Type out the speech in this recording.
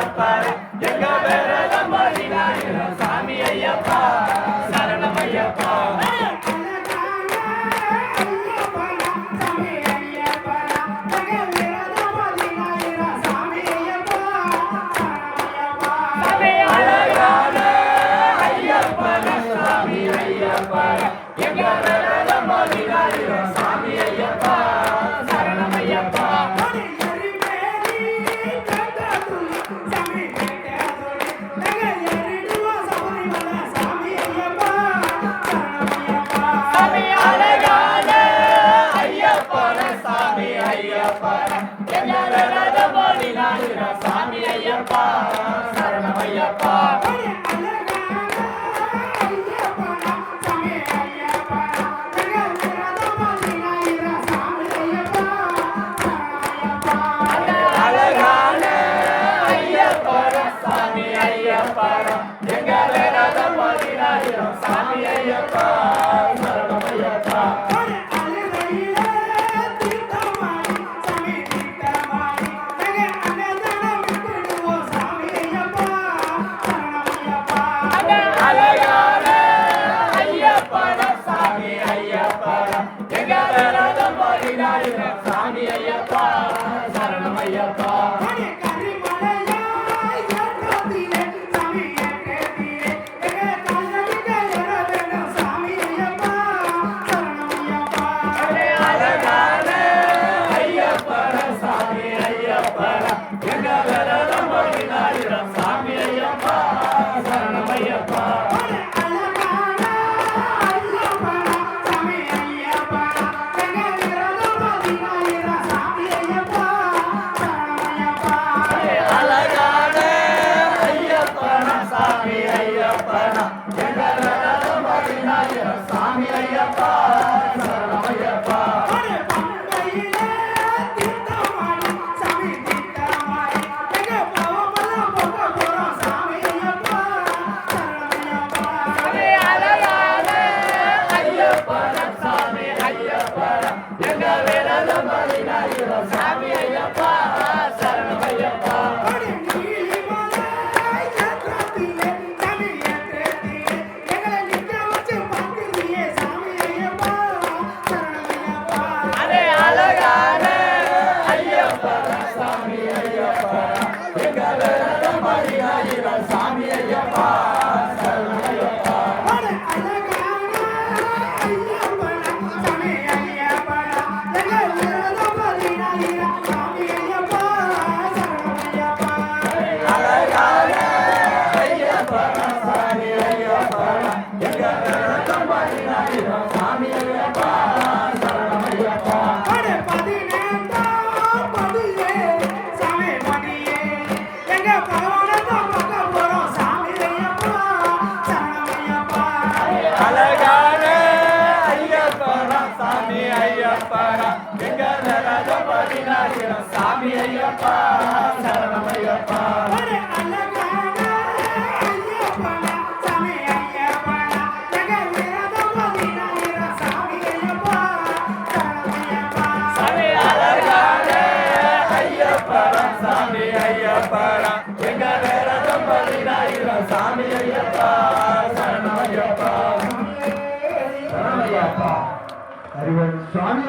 ஐயப்பாரு எங்க வேற சாமி ஐயப்பா. ஐயப்பா. எல்லாரோட போடி நாடுற சாமி ஐயப்பா. சரணம் ஐயப்பா சாமி ஐயப்பா எங்களோட போடி நாடுற சாமி ஐயப்பா. சாமி ஐயப்பனா சாமி ஐயப்பா. எங்க நரத பதினாயிரம் சாமி ஐயப்பா. சரணம் ஐயப்பா சாமி ஐயப்பா சரணம் ஐயப்பா சரணம் ஐயப்பா அறிவன் சுவாமி